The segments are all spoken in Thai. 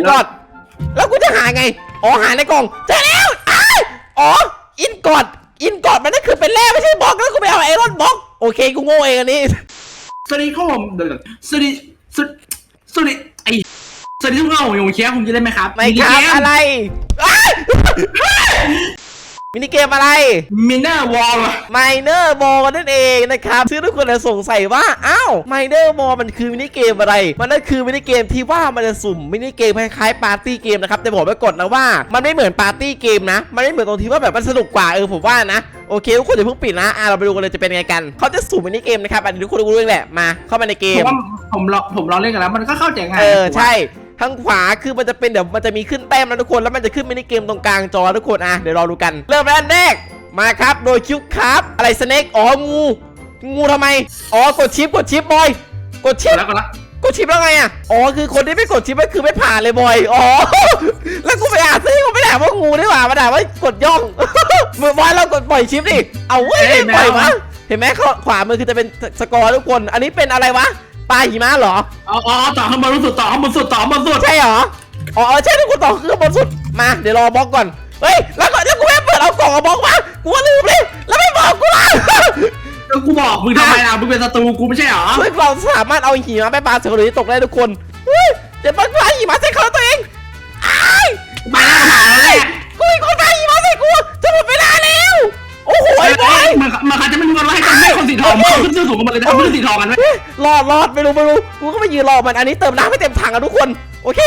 นกอดแล้วกูจะหาไง อ๋อหาในกล่องเจอแล้วอ้ายอ๋อ อินกอดอินกอดมันนั่นคือเป็นแร่ไม่ใช่บล็อกแล้วกูไปเอาไอรอนบล็อก โอเคกูโง่เองอันนี้ สวัสดีครับผมเดี๋ยวๆสวัสดีสวัสสวัสดีไอสวัสดีทุกคนผมอยู่แคสผมจะเล่นไหมครับไม่ครับ อะไรอ้าย มินิเกมอะไร มินเนอร์วอลไมเนอร์บอลนั่นเองนะครับซึ่งทุกคนจะสงสัยว่า อ้าวไมเนอร์บอลมันคือมินิเกมอะไร มันนั่นคือมินิเกมที่ว่ามันจะสุ่มมินิเกมคล้ายๆปาร์ตี้เกมนะครับ แต่บอกไว้ก่อนนะว่า มันไม่เหมือนปาร์ตี้เกมนะ มันไม่เหมือนตรงที่ว่าแบบมันสนุกกว่าเออผมว่านะโอเคทุกคนอย่าเพิ่งปิดนะอะเราไปดูกันเลยจะเป็นไงกันเขาจะสุ่มมินิเกมนะครับอันนี้ทุกคนรู้เรื่องแหละมาเข้ามาในเกผมมว่าผมลองผมลองเล่นกันแล้วมันก็เข้าใจง่ายเออใช่ ทางขวาคือมันจะเป็นเดี๋ยวมันจะมีขึ้นแต้มแล้วทุกคนแล้วมันจะขึ้นมินิเกมตรงกลางจอทุกคนอะเดี๋ยวรอดูกัน เริ่มแรกแรกมาครับโดยคิวครับอะไรสเน็กอ๋องูงูทำไมอ๋อกดชิปกดชิปบอยกดชิปแล้วก็ละกดชิปแล้วไงอะอ๋อคือคนที่ไม่กดชิปก็คือไม่ผ่านเลยบอยอ๋อแล้วกูไปอ่านซิกูไม่ด่าว่างูดีกว่ามาด่าว่ากดย่องเมื่อบอยเรากดปล่อยชิปดิเอาเว้ยไม่ปล่อยวะเห็นไหมข้อขวามือคือจะเป็นสกอร์ทุกคน อันนี้เป็นอะไรวะ ปลาหิมะเหรอ อ๋ออ๋อต่อข้างบนสุดต่อข้างบนสุดต่อข้างบนสุดใช่เหรอ อ๋อใช่ทุกคนต่อคือบนสุด มา เดี๋ยวรอบล็อกก่อน เฮ้ย แล้วก่อนที่กูไม่เปิดเอากล่องเอาบล็อกมา กูก็ลืมเลย แล้วไม่บอกกูล่ะแล้วกูบอกมึงทำไมล่ะ มึงเป็นศัตรูกูไม่ใช่เหรอซึ่งเราสามารถเอาหิมะไปปาใส่คนอื่นที่ตกได้ทุกคน เฮ้ย เดี๋ยวมันปาหิมะใส่เขาตัวเอง มือนเหมือนเขาจะไม่รู้กันว่าให้คนให้คนสีทองเขาขึ้นเสื้อสูงกันหมดเลยทำเสื้อสีทองกันไหมเฮ้ยรอดรอดไม่รู้ไม่รู้กูก็ไปยืนรอมันอันนี้เติมน้ำให้เต็มถังอะทุกคนโอเค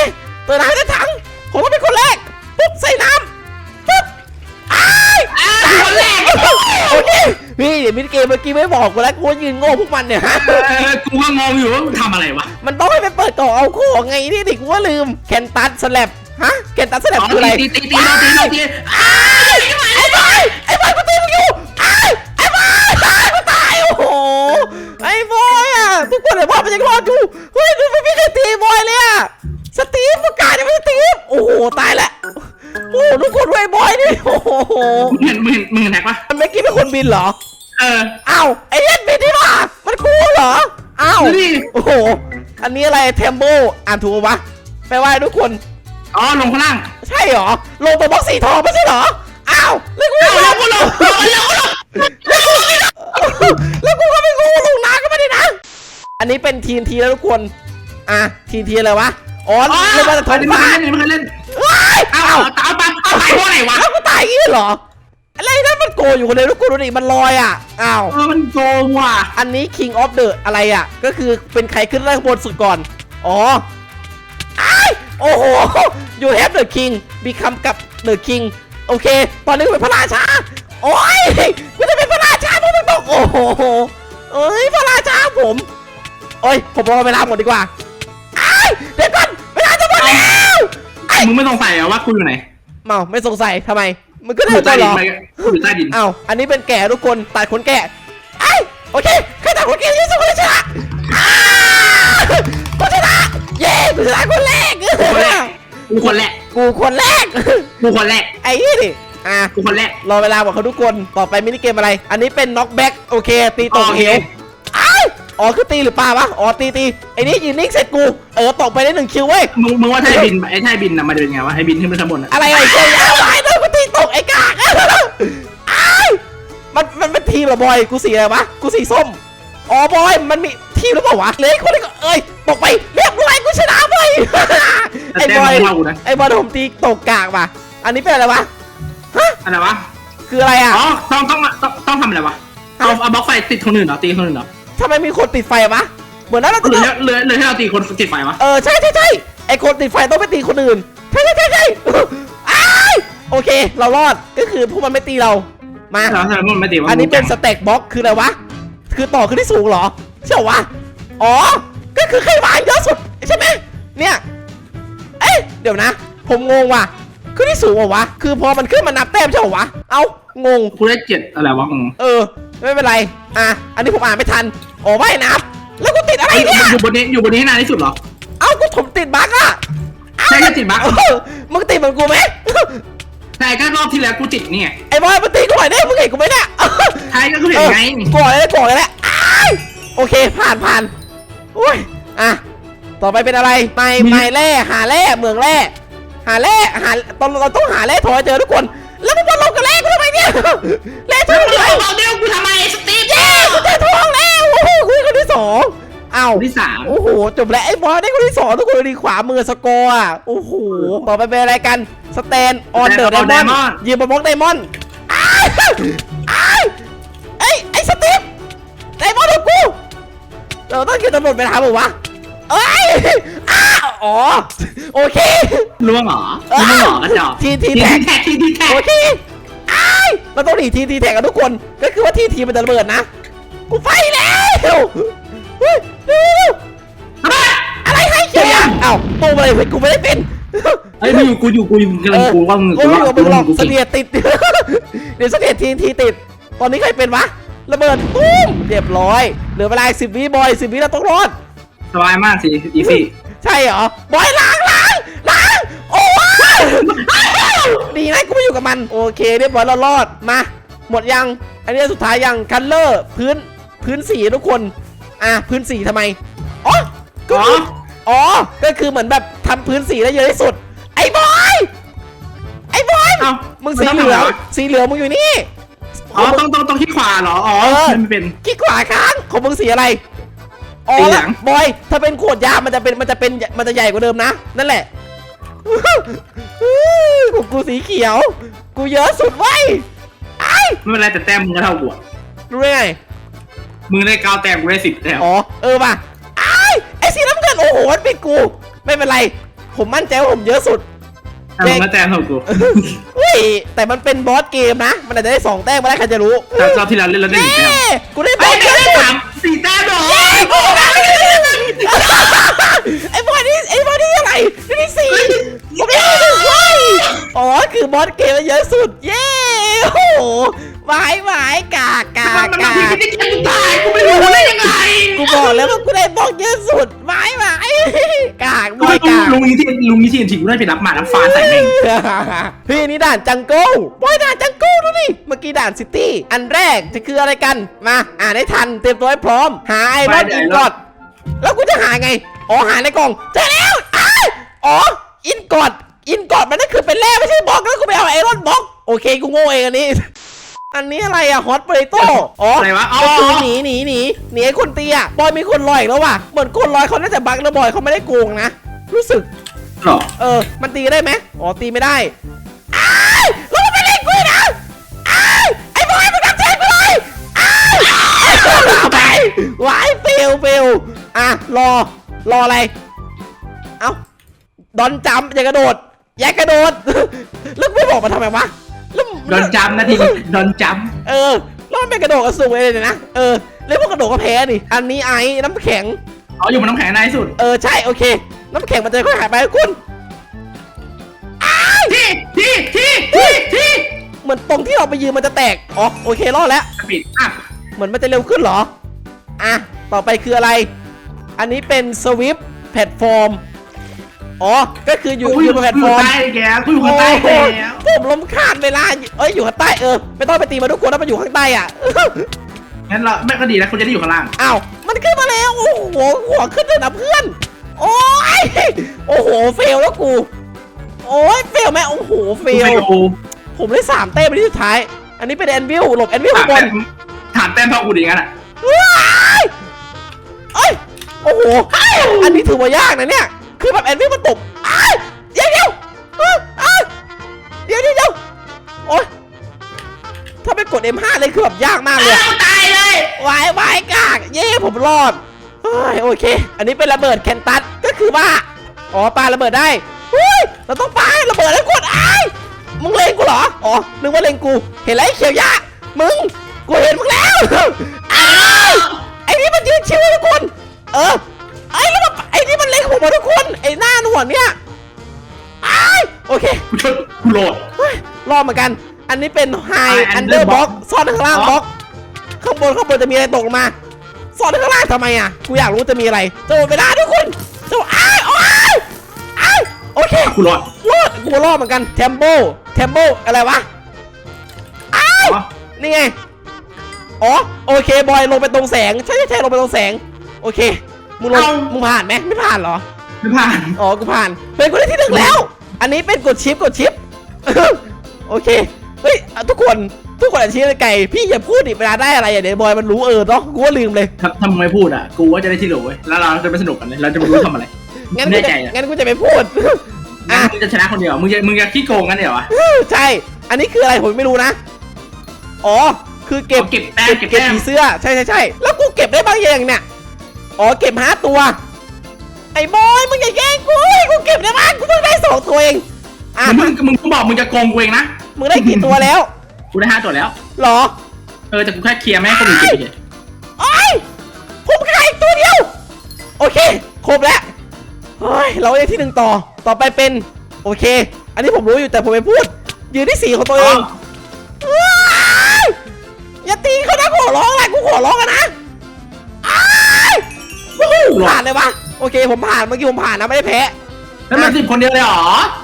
เติมน้ำให้เต็มถังผมก็เป็นคนแรกปุ๊บใส่น้ำปุ๊บอ้ายอ้าวคนแรกโอเคพี่เดี๋ยวมินเกมเมื่อกี้ไม่บอกกูแล้วกูว่ายืนโง่พวกมันเนี่ยฮะเออกูก็งงอยู่ว่ามึงทำอะไรวะมันต้องให้ไปเปิดกล่องเอาของไงนี่ดิกูว่าลืมแคนตัสสแลบฮะแคนตัสสแลบคืออะไรตีตีตีเราตีเราตีอ้ายไอ้บอยไอ้บอยกูตีมึงอยู่อ้ายไอ้ บอยตายกูตายโอ้โหไอ้บอยอะทุกคนไอ้บอยมันยังรอดอยู่เฮ้ยดูไม่มีใครตีบอยเลยอะสตีฟประกาศยังไม่สตีฟโอ้โหตายละโอ้โหทุกคนด้วยไอ้บอยนี่โอ้โหมึงเห็นมึงเห็นมึงเห็นแท็กปะมันเมื่อกี้เป็นคนบินเหรอเอออ้าวไอ้เล่นบินนี่หว่ามันกูเหรออ้าวดูดิโอ้โหอันนี้อะไรเทมโบอ่านถูกปะแปลว่าทุกคน อ๋อลงข้างล่างใช่เหรอลงตัวบล็อกสีทองไม่ใช่เหรออ้าวแล้วกูเอาแล้วกูลงลงลงลง แล้วกูก็ไม่งูลงน้ำก็ไม่ได้นะ อันนี้เป็นทีนทีแล้วทุกคน อะทีนทีอะไรวะ อ๋ออ๋อเล่นมาจากท้องไม่ฟ้าเคยเล่นไม่เคยเล่นว้ายเอาอ้าวเอาเอาเอาเอาตายเพราะอะไรวะอ้าวกูตายอย่างนี้เหรออะไรนั่นมันโกอยู่คนเดียวทุกคนดูดิมันลอยอะ อ้าวเออมันโกงว่ะ อันนี้ King of the อะไรอะ ก็คือเป็นใครขึ้นแรกบนสุดก่อน อ๋อไอ้ายโอ้โห you have the king become กับ the king โอเค ตอนนี้กูเป็นพระราชา โอ้ยกูจะเป็นพระราชาเพราะมึงบอกโอ้โหเอ้ยพระราชาผมโอ้ยผมรอเวลาหมดดีกว่าไอ้ายเดี๋ยวก่อนเวลาจะหมดแล้วไอ้มึงไม่สงสัยเหรอว่ากูอยู่ไหนเมาไม่สงสัยทำไมมันก็กูได้อยู่ใจใต้เหรอดินไปกูอยู่ใต้ดินอ้าว อันนี้เป็นแก่ทุกคน ตัดขนแก่ไอ้ยโอเค ใครตัดขนแก่ที่สุดคนชนะอ้าวกูชนะ เย้กูชนะคนแรกคนแรกกูคนแรกกูคนแรก กูคนแรกไอ้นี่ดิ อะกูคนแรก รอเวลาบอกเขาทุกคน ต่อไปมินิเกมอะไร อันนี้เป็นน็อกแบ็กโอเค ตีตกโอเหเควอ้าวอ๋อคือตีหรือปลาวะ อ๋อตีตีไอ้นี่ยืนนิ่งเสร็จกู เออตกไปได้หนึ่งคิวเว้ย มึงมึงว่าถ้าไอ้บินไอ้ถ้าไอ้บินน่ะมาเดินไงวะไอ้บินขึ้นไปข้างบนอะอะไรไอ้เจ้ยาวไอ้เด้อกูตีตกไอ้กากอ้ายมันมันเป็นทีมเหรอบอย กูสีอะไรวะ กูสีส้ม อ๋อบอย มันมีทีมหรือเปล่าวะเหลยคนนี้ก็เอ้ยตกไปเรียบร้อยกูชนะบอยไอ้แต่บอยแต้มมึงว่ากูนะไอ้บอยผมตีตกกากว่ะ อันนี้เป็นอะไรวะฮะ อะไรวะ คืออะไรอะ อ๋อ ต้องต้องต้องต้องทำอะไรวะเอาเอาบล็อกไฟติดคนอื่นเหรอ ตีคนอื่นเหรอทำไมมีคนติดไฟวะ เหมือนนั้นเราหรือจะเหลือเหลือให้เราตีคนติดไฟวะ เออ ใช่ใช่ใช่ไอ้คนติดไฟต้องไปตีคนอื่น ใช่ใช่ใช่ใช่อ้ายโอเค เรารอด ก็คือพวกมันไม่ตีเรา มาแล้วทำไมมันไม่ตีวะอันนี้เป็นสเต็กบ็อกคืออะไรวะ คือต่อขึ้นที่สูงเหรอใช่เหรอวะ อ๋อ ก็คือใครวางเยอะสุดใช่ไหมเนี่ย เอ๊ะเดี๋ยวนะ ผมงงว่ะ ขึ้นที่สูงเหรอวะ คือพอมันขึ้นมานับแต้มใช่เหรอวะ เอ้างง กูได้เจ็ดอะไรวะอืมเออ ไม่เป็นไร อะ อันนี้ผมอ่านไม่ทันอ๋อไม่นับ แล้วกูติดอะไรไอ้เนี่ยอยู่บนนี้อยู่บนนี้ให้นานที่สุดเหรอ เอ้ากูผมติดบั๊กอะใช่แค่ติดบั๊กเออมึงติดเหมือนกูไหม ใช่ก็รอบที่แล้วกูติดเนี่ยไอ้บอยมึงตีกูหน่อยได้มึงเห็นกูไหมเนี่ยใช่ก็คือเห็นไงก่อนเลยก่อนเลยแหละอ้ายโอเคผ่านผ่านโอ้ย อะ ต่อไปเป็นอะไร ไม่มีไม่แร่หาแร่เมืองแร่ หาแร่หาตอนเราต้องหาแร่ถอยเจอทุกคน แล้วมันมาลงกับแร่กูทำไมเนี่ยแร่ทองเลยบอกเดียวกูทำไมสตีฟเย้กูได้ทองแล้วโอ้โหคุยคนที่สองเอ้าที่สามโอ้โหจบแล้วไอ้บอสได้คนที่สองทุกคนดีขวามือสกอร์อะโอ้โหต่อไปเป็นอะไรกันสแตนออนเดอร์ไดมอนด์ยืนบนบล็อกไดมอนด์อ้ายอ้ายเอ้ยไอ้สตีฟไดมอนด์ของกูเราต้องกินตำรวจไปทำหรือวะเอ้ย อ้าวอ๋อ โอเค ล่วงเหรอล่วงเหรอกระจอกทีทีทีแท็กแท็ก ทีทีแท็กโอเคอ้ายเราต้องหนีทีทีแท็กกันทุกคน ก็คือว่าทีทีมันจะระเบิดนะ กูไฟแล้วเฮ้ยเร็วอะไรให้เขียวยังเอ้าตูมอะไรเฮ้ยกูไม่ได้เป็นเฮ้ยมึงอยู่กูอยู่กูอยู่กำลังกูว่ามึงกูไม่อยู่กับมึงหรอกกูเสเก่งนียดติด เดี๋ยวเสนียดทีทีติด ตอนนี้ใครเป็นวะ ระเบิดปุ้มเรียบร้อย เหลือเวลาสิบวิบอยสิบวิเราต้องรอด สบายมากสิอีซี่ ใช่เหรอบอยล้างล้างล้างโอ้ยดีนะกูไม่อยู่กับมัน โอเคเรียบร้อยเรารอดมา หมดยัง อันนี้สุดท้ายยังคันเลอร์พื้นพื้นสีทุกคน อะพื้นสีทำไมอ๋อก็อ๋อคืออ๋อก็คือเหมือนแบบทำพื้นสีได้เยอะที่สุด ไอ้บอยไอ้บอยเอ้ามึงสีเหลืองสีเหลืองมึงอยู่นี่อ๋อต้องต้องต้องที่ขวาเหรอ อ๋อเออมันเป็นขี้ขวาค้างของมึงสีอะไร อ๋อสีเหลืองบอย ถ้าเป็นขวดยา มันจะเป็น มันจะเป็น มันจะใหญ่กว่าเดิมนะ นั่นแหละของกูสีเขียว กูเยอะสุดไว้ยไอ้ไม่เป็นไรแต่แต้มมึงก็เท่ากูอะรู้ได้ไง มึงได้เก้าแต้มกูได้สิบแต้มอ๋อ เออป่ะไอ้ไอ้สีน้ำเงิน โอ้โหมันเป็นกู ไม่เป็นไร ผมมั่นใจว่าผมเยอะสุด แต่มึงก็แต้มเท่ากูเฮ้ยแต่มันเป็นบอสเกมนะ มันอาจจะได้สองแต้มมาได้ใครจะรู้แต่รอบที่เราเล่นเราได้หนึ่งแต้มเย้กูได้บไอ้อสยเกได้มสามสี่แต้มเหรอไอ้บอสนี่ไอ้บอสนี่อะไรนี่นี่สี่ผมได้หนึ่งเว้ยอ๋อคือบอสเกมมันเยอะสุด เย้โอ้โห หวายหวายกากกามันกมันกาพี่กไม่ได้แต้มกูตายกูไม่รู้ได้ยังไงกูบอกแล้วว่ากูได้บล็อกเยอะสุดหวายหวายกากบลุอยกากลุงนี้ที่ลุงนี้ที่จริงกูได้ไปรับหมาน้ำฟ้าใส่แม่งพี่นี่ด่านจังเกิลบอยด่านจังเกิลดูดิเมื่อกี้ด่านซิตี้อันแรกจะคืออะไรกันมาอ่านให้ทันเตรียมตัวให้พร้อม หาไอรอนอินกอดแล้วกูจะหาไงอ๋อหาในกล่องเจอแล้วอ้ายอ๋ออินกอดอินกอดมันนั่นคือเป็นแร่ไม่ใช่บล็อกแล้วกูไปเอาไอรอนบล็อกโอเคกูโง่เองอันนี้ อันนี้อะไรอะฮอตเปรโต้อ๋ออะไรวะอ๋อก็คือหนีหนีหนีหนีไอ้คนตีอะบอยมีคนลอยอีกแล้วว่ะเหมือนคนลอยเขาน่าจะบั๊กแล้วบอยเขาไม่ได้โกงนะ รู้สึก หรอเออ มันตีได้ไหมอ๋อ ตีไม่ได้อ้ายแล้วมันไม่เล่นกูอีกนะอ้ายไอ้บอยมันทำแทนกูเลยอ้ายเอาไปวายเฟลเฟลอะ รอ รออะไร เอ้า ดอนจำอย่ากระโดด อย่ากระโดด แล้วไม่บอกมาทำไมวะแล้ว โดนจำนะทีนี้โดนจเออแล้วมันไม่กระโดดกระสุนเลยเนี่ยนะเออแล้วพวกกระโดดก็แพ้ดิอันนี้ไอ้น้ำแข็งำอ๋ออยู่บนน้ำแข็งในที่สุดเออใช่โอเค น้ำแข็งมันจะค่อยหายไปคุณ ที่ที่ที่ที่ที่เหมือนตรงที่เราไปยืนมันจะแตกอ๋อโอเครอดแล้ว สปีดอะเหมือนมันจะเร็วขึ้นเหรอ อะ ต่อไปคืออะไร อันนี้เป็นสวิฟแพลตฟอร์ม อ๋อ ก็คืออยู่กูออยู่ยู่บนแพลตอฟอยู่ร์มใต้แกกูอยู่ข้างใต้โอ้แล้วโหผมล้มคาดเวลาเอ้ยอยู่ข้างใต้เออไม่ต้องไปตีมาทุกคนแล้วมันอยู่ข้างใต้อะงั้นเราแม่ก็ดีแล้วคุณจะได้อยู่ข้างล่างอ้าวมันขึ้นมาแล้วโอ้โหหัวขึ้นเลยนะเพื่อน โอ้ยโอ้โหเฟลแล้วกู โอ้ยเฟลไหมโอ้โหเฟกูลไปดูผมได้สามแต้มไปที่สุดท้าย อันนี้เป็นแอนวิลหลบแอนวิลถาข้ามงบแต้นมถามแต้มเท่ากูดีงั้นอะว้ายเอ้ยโอ้โหอันนี้ถือว่ายากนะเนี่ย คือแบบแอนวิลมันตกอ้ายเดี๋ยวเดี๋ยวอ้าวอ้าวเดี๋ยวเดี๋ยวเดี๋ยวโอ้ยถ้าไปกด M5 เลยคือแบบยากมากเลยตายเลยวายวายกากเย้ผมรอดเฮ้ยโอเค อันนี้เป็นระเบิดแคนตัสก็คือว่าอ๋อปาระเบิดได้เฮ้ยเราต้องปาให้ระเบิดแล้วกดอ้ายมึงเลงกูเหรออ๋อนึกว่าเลงกู เห็นแล้วไอ้เขียวยะมึงกูเห็นมึงแล้วอ้ายไอ้นี่มันยืนชิวทุกคน เออไอ้แล้ว มันไอ้นี่มันเล็งผมมาทุกคนไอ้หน้าหนวดเนี่ยอ้ายโอเคกูชนกูโหลด เฮ้ยรอดเหมือนกัน อันนี้เป็นไฮ High อันเดอ Under ร์บ็อก Box ซ่อนข้างล่างอ๋อบ็อก ข้างบนข้างบนจะมีอะไรตกลงมา ซ่อนข้างล่างทำไมอะ กูอยากรู้จะมีอะไรจะหมดเวลาทุกคนจะอ้ายอ้ายอ้ายโอเค กูโหลดรอดกูรอดเหมือนกันเทมโบเทมโบอะไรวะ อ้ายอ๋อนี่ไง อ๋อ โอเค บอย ลงไปตรงแสง ใช่ใช่ใช่ลงไปตรงแสง โอเค มึงลงเอา มึงผ่านไหมไม่ผ่านเหรอ ไม่ผ่านอ๋อ กูผ่าน เป็นคนที่หนึ่งแล้ว อันนี้เป็นกดชิปกดชิป โอเค เฮ้ยอะทุกคน ทุกคนอาชีพไก่ พี่อย่าพูดดิเวลาได้อะไรอะเดี๋ยวบอยมันรู้เออเนาะ กูก็ลืมเลย ถ้าถ้ามึงไม่พูดอะ กูว่าจะได้ที่โหลเว้ยแล้วเราจะไปสนุกกันเลย เราจะไม่รู้ทำอะไรงั้นกูแน่จะใจอะงั้นกูจะไม่พูดอะอะ มึงจะชนะคนเดียว มึงจะมึงจะขี้โกงกันเดี๋ยวอะใช่ อันนี้คืออะไรผมไม่รู้นะ อ๋อ คือเก็บอาเก็บแต้มเก็บเก็บเก็บแต้มผีเสื้อ ใช่ใช่ใช่แล้วกูเก็บได้บางอย่างเนี่ย อ๋อเก็บห้าตัว ไอ้บอยมึงอย่าแย่งกูเฮ้ยกูเก็บได้บ้างกูเพิ่งได้สองตัวเองอะมึงมึงก็บอกมึงจะโกงกูเองนะมึงได้กี่ตัวแล้วกูได้ห้าตัวแล้วหรอ เออแต่กูแค่เคลียร์ไม่ให้คนอื่นเก็บเฉยโอ้ยผมขายอีกตัวเดียว โอเค ครบแล้วเฮ้ยเราได้ที่หนึ่งต่อต่อไปเป็น โอเค อันนี้ผมรู้อยู่แต่ผมไม่พูด ยืนที่สี่ของตัวเองว้ายอย่าตีเขานะขอร้องแหละกูขอร้องกันนะอ้ายวู้ฮู้ ผ่านเลยวะโอเคผมผ่านเมื่อกี้ผมผ่านนะไม่ได้แพ้แล้วมันสิบคนเดียวเลยเหรอ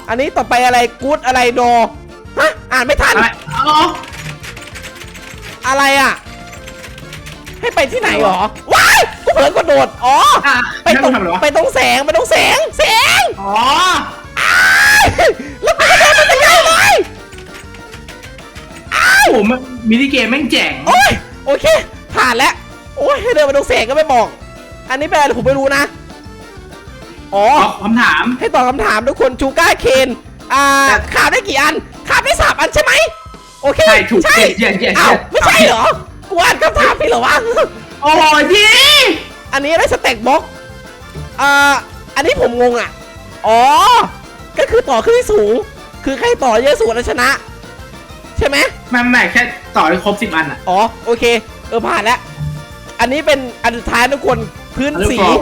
อันนี้ต่อไปอะไรกู๊ดอะไรดอฮะอ่านไม่ทันอะไรอ๋ออะไรอะ ให้ไปที่ไหนหรอว้ายกูเผลอกระโดดอ๋ออะไปนั่นตรมึงงทำอะไรวะไปตรงแสงไปตรงแสงแสงอ๋ออ้ายแล้วกูกระโดดมันจะง่ายเลยโอ้โหมันมินิเกมแม่งแจ๋งโอ้ยโอเค ผ่านแล้วโอ้ยให้เดินมาตรงแสงก็ไม่บอก อันนี้เป็นอะไรผมไม่รู้นะ อ๋อ ตอบคำถาม ให้ตอบคำถามทุกคนชูก้าเคนอ่าขาบได้กี่อันขาบได้สามอันใช่ไหมโอเคใช่ถูกใช่เย็นเย็น อ้าวไม่ใช่เหรอกูอ่านคำถามพี่เหรอวะ โอ้ยพี่อันนี้ได้สเต็กบ็อกอ่าอันนี้ผมงงอะ อ๋อ ก็คือต่อขึ้นที่สูง คือใครต่อเยอะสุดแล้วชนะ ใช่ไหมมันแม่แค่ต่อให้ครบสิบอันอะ อ๋อ โอเค เออผ่านแล้ว อันนี้เป็นอันสุดท้ายทุกคน พื้นสีอันนี้บอก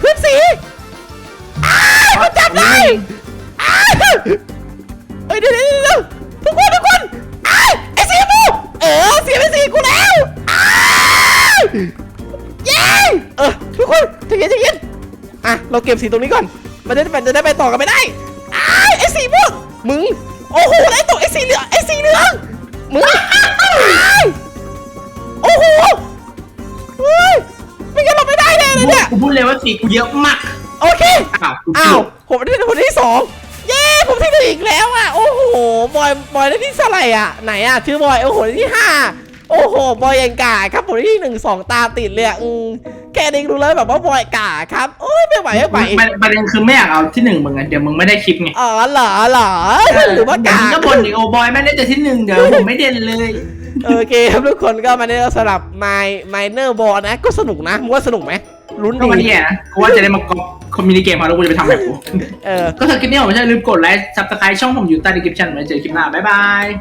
พื้นสีอ้าวเขาจับได้อ้าวเฮ้ยเดี๋ยวเดี๋ยวเดี๋ยวทุกคนทุกคนอ้าวไอ้สีมูเออเสียไปสีกูแล้วอ้าวเย้เออทุกคนใจเย็นใจเย็นอะเราเก็บสีตรงนี้ก่อน มันจะมันจะได้ไปต่อกันไม่ได้อ้าวไอ้สีม่วงมึงโอ้โหได้ตัวไอ้สีเหลืองไอ้สีเหลืองมึงอ้าวโอ้โหเฮ้ยไม่งั้นเราไม่ ได้เลยนะเนี่ย กูพูดเลยว่าสีกูเยอะมากโอเค อ้าวกูอ้าวผมได้คนที่สองเย้ ผมที่หนึ่งอีกแล้วอะ โอ้โห บอย บอยได้ที่เท่าไหร่อะ ไหนอะ ชื่อบอย โอ้โหได้ที่ห้าโอ้โห บอยยังกาครับ ผมได้ที่หนึ่งสองตามติดเลยอะอืมแค่นี้รู้เลยแบบว่าบอยกาครับ โอ้ยไม่ไหวไม่ไหวประประเด็นคือไม่อยากเอาที่หนึ่งมึงอะเดี๋ยวมึงไม่ได้คลิปไงอ๋อเหรอเหรอหรือว่าเดี๋ยวกามึงก็บ่นอีกโอ้บอยไม่ได้แต่ที่หนึ่งเดี๋ยวผมไม่เด่นเลย โอเคครับทุกคนก็มาในสำหรับ My Minor Ball นะ ก็สนุกนะมึงว่าสนุกไหมลุ้นก็ดีวันนี้นะกูว่าจะได้มากอบคอมมินิเกมเขาแล้วกูจะไปทำแบบกูเออก็ถ้าคลิปนี้ผมไม่ใช่ลืมกดไลค์ซับสไครต์ช่องผมอยู่ใต้ดีคริปชั่นไว้เจอคลิปหน้าบ๊ายบาย